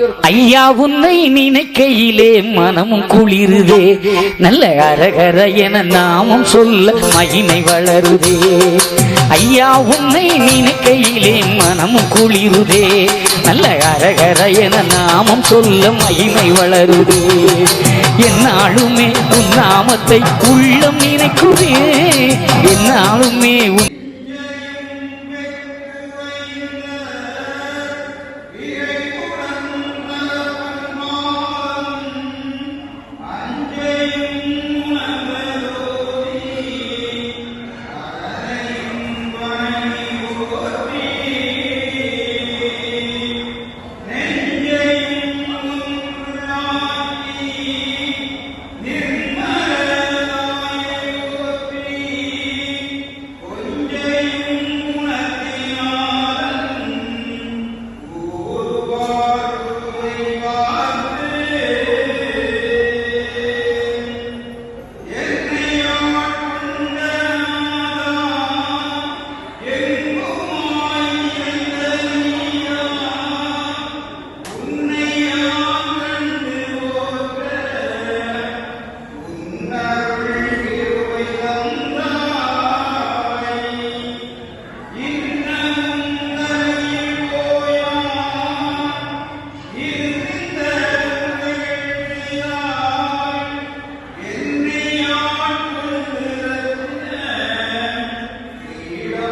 ஐயா உன்னை நினைக்கையிலே மனமும் குளிருதே. நல்ல அரகர என நாமம் சொல்ல மகிமை வளருதே. ஐயா உன்னை நினைக்கையிலே மனமும் குளிருதே. நல்ல அரகர என நாமம் சொல்ல மகிமை வளருதே. என்னாலுமே உன் நாமத்தை உள்ளம் நினைக்குதே என்னாலுமே உன்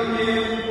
Amen.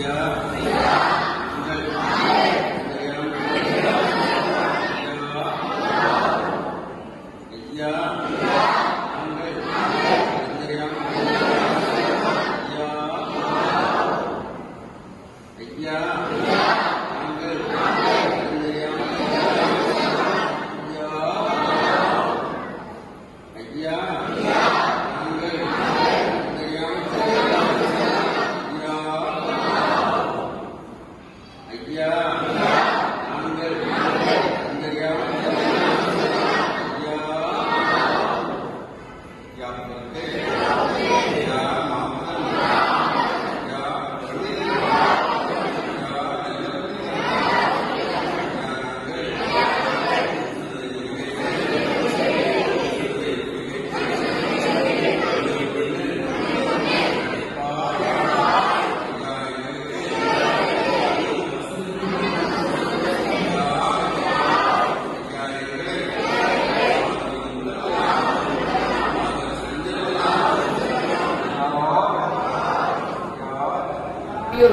Yeah.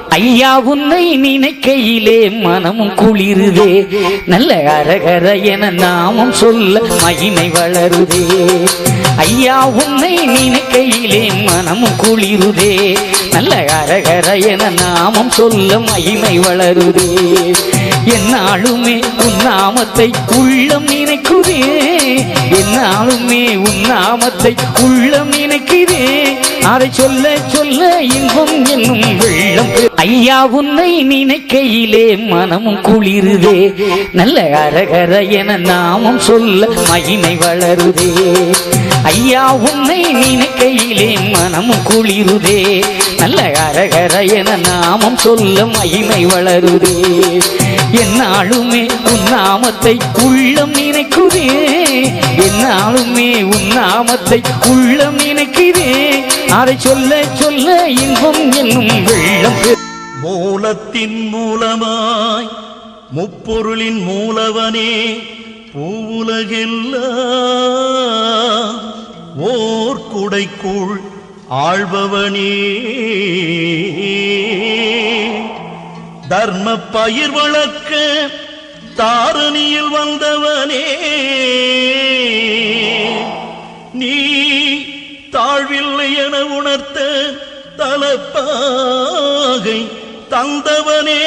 ஐயா உன்னை நினைக்கையிலே மனமும் குளிருதே. நல்ல அரகர என நாமும் சொல்ல மகிமை வளருதே. ஐயா உன்னை நினைக்கையிலே மனமும் குளிருதே. நல்ல அரகர என நாமும் சொல்ல மகிமை வளருதே. என்னாலுமே உன் நாமத்தை உள்ளம் நினைக்குதே. என்னாலுமே உன் நாமத்தை உள்ளம் அதை சொல்ல சொல்ல இன்பம் என்னும் வெள்ளம். ஐயா உன்னை நினைக்கையிலே மனமும் குளிருதே. நல்ல அரகர என நாமம் சொல்ல மகிமை வளருதே. ஐயா உன்னை நினைக்கையிலே மனமும் குளிருதே. நல்ல அரகர என நாமம் சொல்ல மகிமை வளருதே. என்னாலுமே உன் நாமத்தை உள்ளம் நினைக்குதே. என்னாலுமே உன் நாமத்தை உள்ளம் நினைக்கிறேன் அதை சொல்ல சொல்ல இன்பம் என்னும் வெள்ளம் மூலத்தின் மூலமாய் முப்பொருளின் மூலவனே பூவுலகெல்லாம் ஓர் குடைக்குள் ஆள்பவனே தர்ம பயிர் வளர்க்க தாரணியில் வந்தவனே. என உணர்த்த தலப்பாகை தந்தவனே.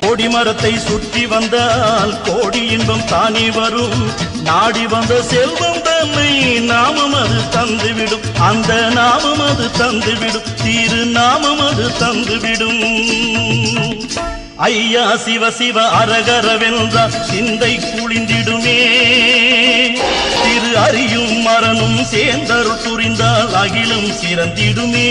கொடிமரத்தை சுற்றி வந்தால் கோடி இன்பம் தானே வரும். நாடி வந்த செல்வம் தன்னை நாமம் அது தந்துவிடும். அந்த நாமம் அது தந்துவிடும். திரு நாமம் அது தந்துவிடும். ஐயா சிவ சிவ அரகரவென்றார் சிந்தை குளிந்திடுமே. திரு அறியும் மரணும் சேர்ந்தருள் புரிந்தால் அகிலும் சிறந்திடுமே.